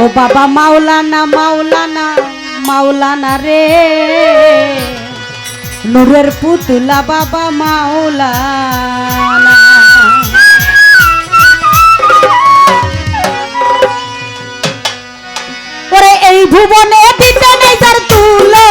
ও বাবা মাওলানা মাওলানা মাওলানা রে। নূরের পুতুলা বাবা মাওলানা। ওরে এই ভুবনে বিদ্যা নেই তার তুলা।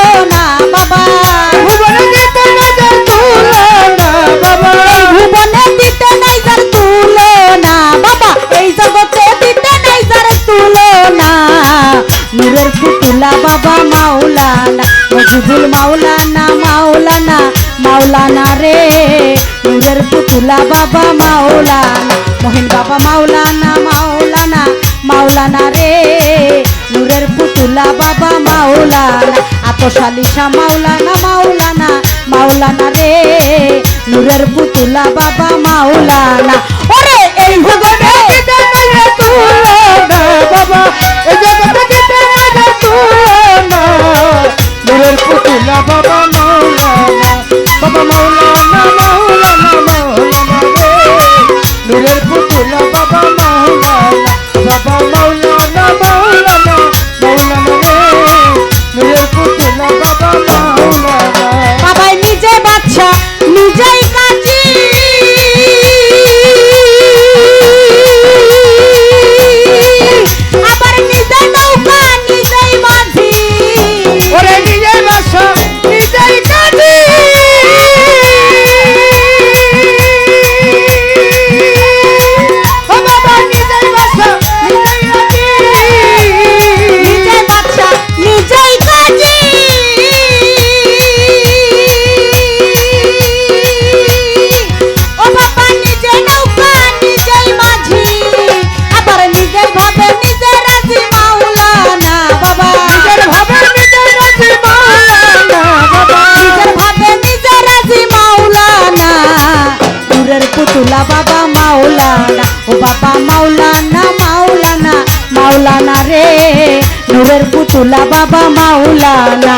শুধুল মাওলানা মাওলানা মাওলানা রে নুরের পুতুলা বাবা মাওলানা মোহিন বাবা মাওলানা মাওলানা মাওলানা রে নুরের পুতুলা বাবা মাওলানা আতশালিশা মাওলানা মাওলানা মাওলানা রে নুরের পুতুলা বাবা মাওলানা ওরে এই ভগবান বাবা মাওলানা রে নূরের পুতুলা বাবা মাওলানা।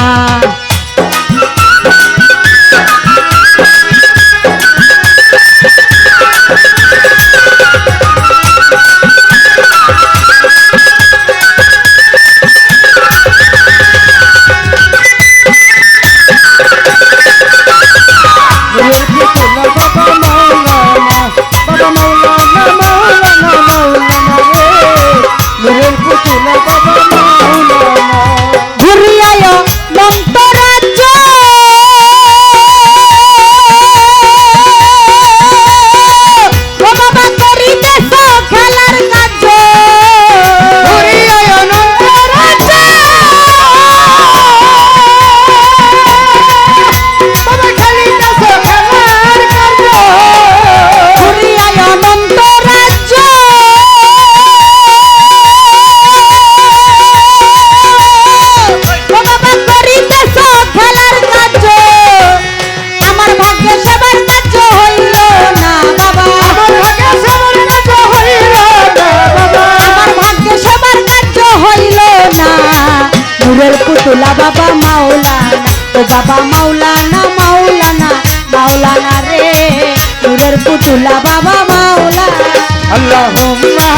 ও বাবা মাওলানা ও বাবা মাওলানা মাওলানা মাওলানা রে নূরের পুতুলা বাবা মাওলানা। আল্লাহুম্মা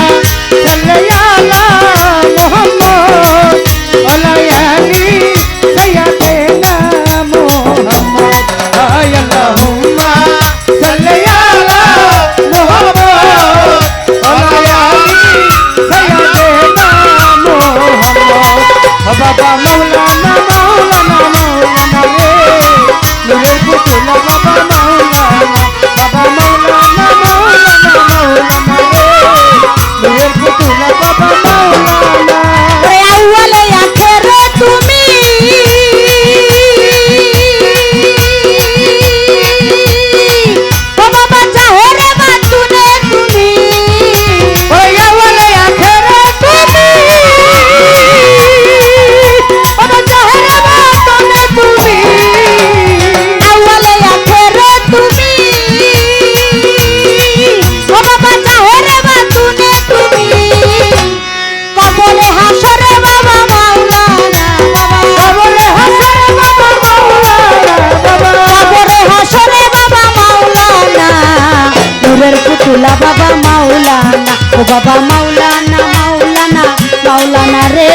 মাওলা বাবা মাওলানা ও বাবা মাওলানা মাওলানা মাওলানা রে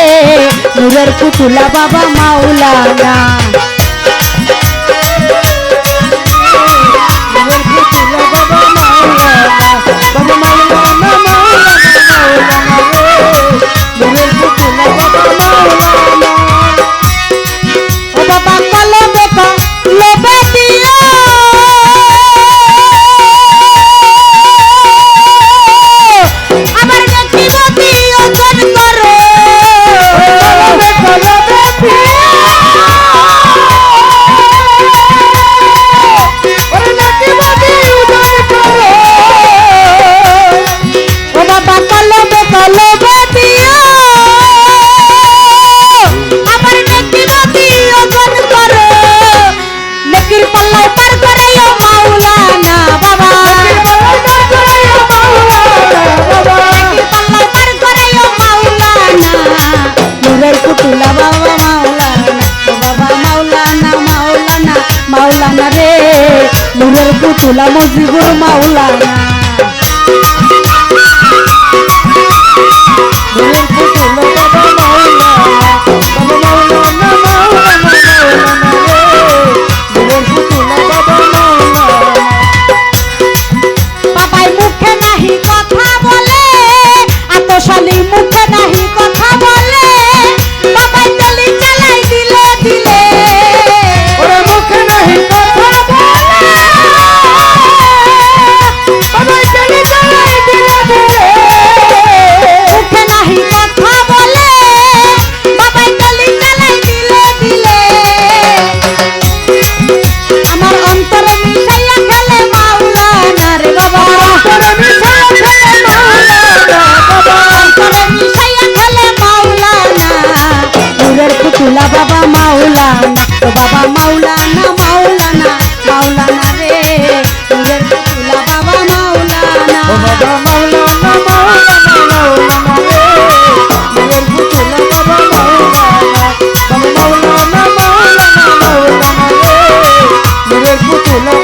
নূরের পুতুলা বাবা মাওলানা। পুতুলা মজিবুর মাওলানা মাওলানা ও বাবা মাওলানা মাওলানা মাওলানা রে নূরের পুতুলা বাবা মাওলানা ও বাবা মাওলানা মাওলানা মাওলানা রে নূরের পুতুলা বাবা মাওলানা বাবা মাওলানা মাওলানা মাওলানা রে নূরের পুতুলা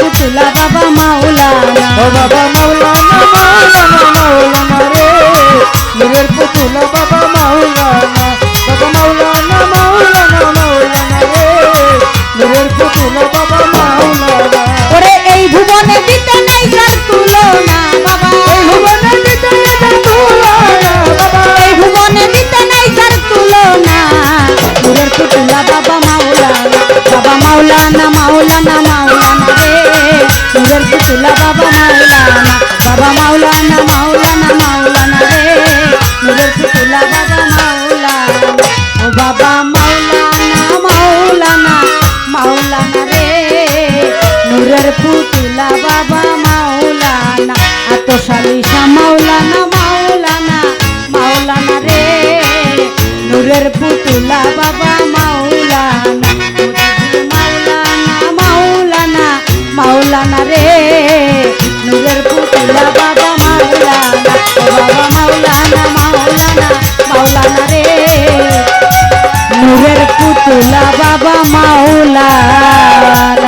নূরের বাবা মাওলানা। ও বাবা মাওলানা মাওলানা মাওলানা রে। নূরের পুতুলা বাবা মাওলানা বাবা মাওলানা মাওলানা মাওলানা রে। নূরের পুতুলা বাবা মাওলানা। ওরে এই ভুবনে দিতে নাই যার তুলনা বাবা। এই ভুবনে দিতে নেই যার তুলনা বাবা। এই ভুবনে দিতে নাই যার তুলনা। নূরের পুতুলা বাবা মাওলানা বাবা মাওলানা মাওলানা। নূরের পুতুলা বাবা মাওলানা বাবা মাওলানা মাওলানা মাওলানা রে। নূরের পুতুলা বাবা মাওলানা, ও বাবা মাওলানা মাওলানা মাওলানা রে। নূরের পুতুলা বাবা মাওলানা আতশালী শাহ মাওলানা মাওলানা মাওলানা রে। নূরের পুতুলা বাবা মাওলানা ও বাবা মাওলানা মাওলানা মাওলানা রে। নূরের পুতুলা বাবা মাওলানা।